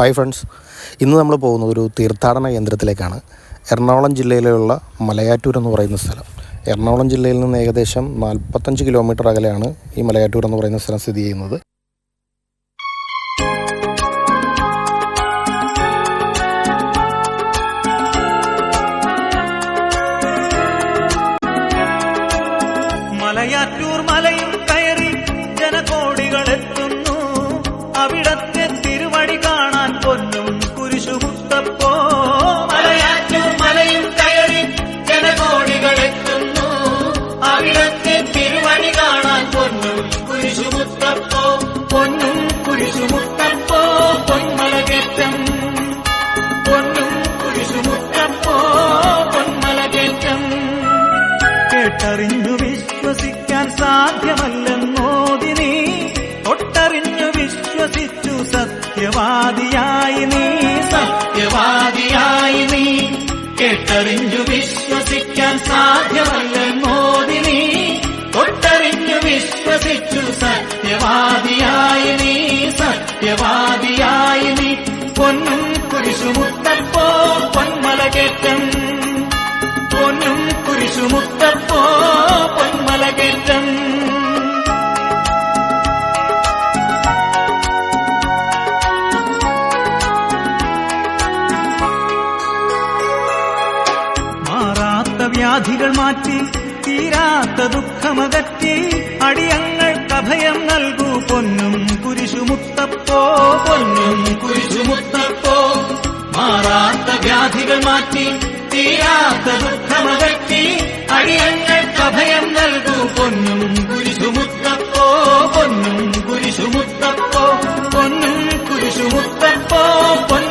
Hi friends. ഇന്ന് നമ്മൾ പോകുന്നത് ഒരു തീർത്ഥാടന കേന്ദ്രത്തിലേക്കാണ്. എറണാകുളം ജില്ലയിലുള്ള മലയാറ്റൂർ എന്ന് പറയുന്ന സ്ഥലം. എറണാകുളം ജില്ലയിൽ നിന്ന് ഏകദേശം നാൽപ്പത്തഞ്ച് കിലോമീറ്റർ അകലെയാണ് ഈ മലയാറ്റൂർ എന്ന് പറയുന്ന സ്ഥലം സ്ഥിതി ചെയ്യുന്നത്. സത്യവാദിയായി നീ സത്യവാദിയായി നീ. കേട്ടറിഞ്ഞു വിശ്വസിക്കാൻ സാധ്യമല്ല മോദി നീ. തൊട്ടറിഞ്ഞു വിശ്വസിച്ചു സത്യവാദിയായി നീ സത്യവാദിയായി നീ. പൊന്നും കുരിശുമുത്തപ്പോ പൊന്മലകേറ്റം പൊന്നും വ്യാധികൾ മാറ്റി തീരാത്ത ദുഃഖമകറ്റി അടിയങ്ങൾക്ക് അഭയം നൽകൂ. പൊന്നും കുരിശുമുത്തപ്പോ പൊന്നും കുരിശുമുത്തപ്പോ. മാറാത്ത വ്യാധികൾ മാറ്റി തീരാത്ത ദുഃഖമകറ്റി അടിയങ്ങൾക്ക് അഭയം നൽകൂ. പൊന്നും കുരിശുമുത്തപ്പോ പൊന്നും കുരിശുമുത്തപ്പോ. പൊന്നും കുരിശുമുത്തപ്പോ പൊന്മലകേറ്റം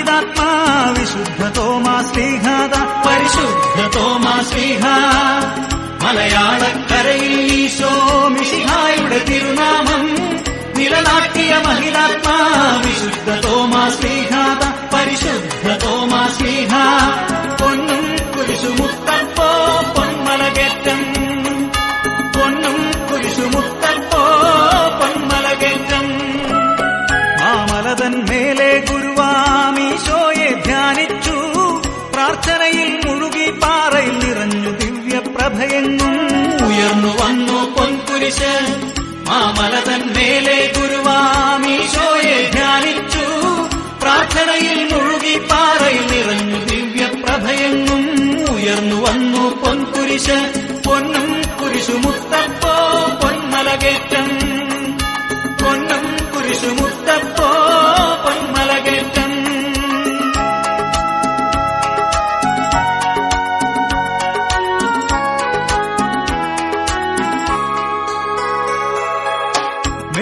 നിലനാട്ടിയ മഹിതാത്മാ വിശുദ്ധ തോമാ ശ്രീഹാദ പരിശുദ്ധ തോമാ ശ്രീഹ മലയാളക്കരയിൽ ഈശോ മിശിഹായുടെ തിരുനാമം നിലനാട്ടിയ മഹിതാത്മാ വിശുദ്ധ തോമാ ശ്രീഹാദ പരിശുദ്ധ തോമാ ശ്രീഹ പൊന്നും കുരിശുമുത്തപ്പോ പൊന്മലകേറ്റം പൊന്നും കുരിശുമുത്തപ്പോ പൊന്മലകേറ്റം മാമലതൻ മേലെ ഉയർന്നു വന്നു പൊൻകുരിശ്. മാമലതൻ മേലെ ഗുരുവാമീശോയെ ധ്യാനിച്ചു. പ്രാർത്ഥനയിൽ മുഴുകി പാറയിൽ നിറഞ്ഞു ദിവ്യപ്രഭയെങ്ങും ഉയർന്നു വന്നു പൊൻകുരിശ്. പൊന്നും കുരിശുമുത്തപ്പോ പൊന്മലകേറ്റം. പൊന്നും കുരിശുമുത്തപ്പോ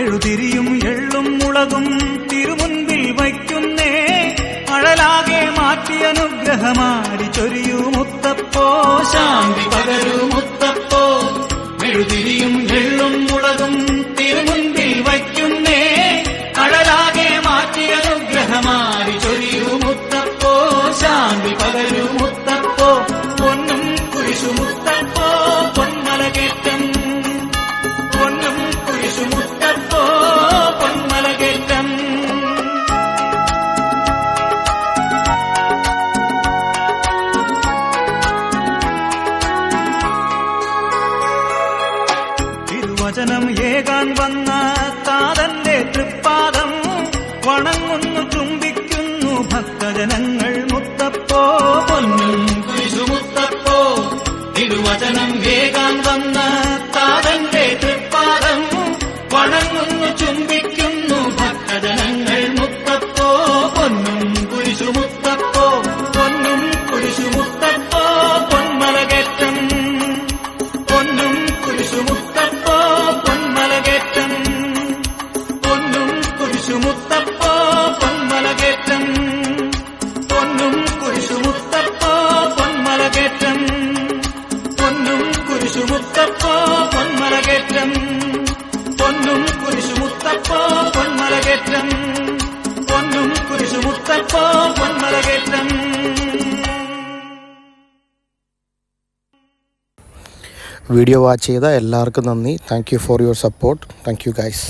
മെഴുതിരിയും എള്ളും മുളകും തിരുമുൻപിൽ വയ്ക്കുന്നേ. അഴലാകെ മാറ്റി അനുഗ്രഹമാരി ചൊരിയൂ മുത്തപ്പോ. ശാന്തി പകരൂ മുത്തപ്പോ. മെഴുതിരിയും എള്ളും മുളകും തിരുമുൻപിൽ വയ്ക്കുന്നേ. അഴലാകെ മാറ്റി അനുഗ്രഹമാരി ചൊരിയൂ മുത്തപ്പോ. ശാന്തി പകരൂ തിരുവചനം ഏകാൻ വന്ന താതന്റെ തൃപ്പാദം വണങ്ങുന്നു ചുംബിക്കുന്നു ഭക്തജനങ്ങൾ മുത്തപ്പോ പൊന്നും. കുരിശുമുത്തപ്പോ തിരുവചനം ഏകാൻ വന്ന താതന്റെ തൃപ്പാദം വീഡിയോ വാച്ച് ചെയ്ത എല്ലാവർക്കും നന്ദി. Thank for your support thank guys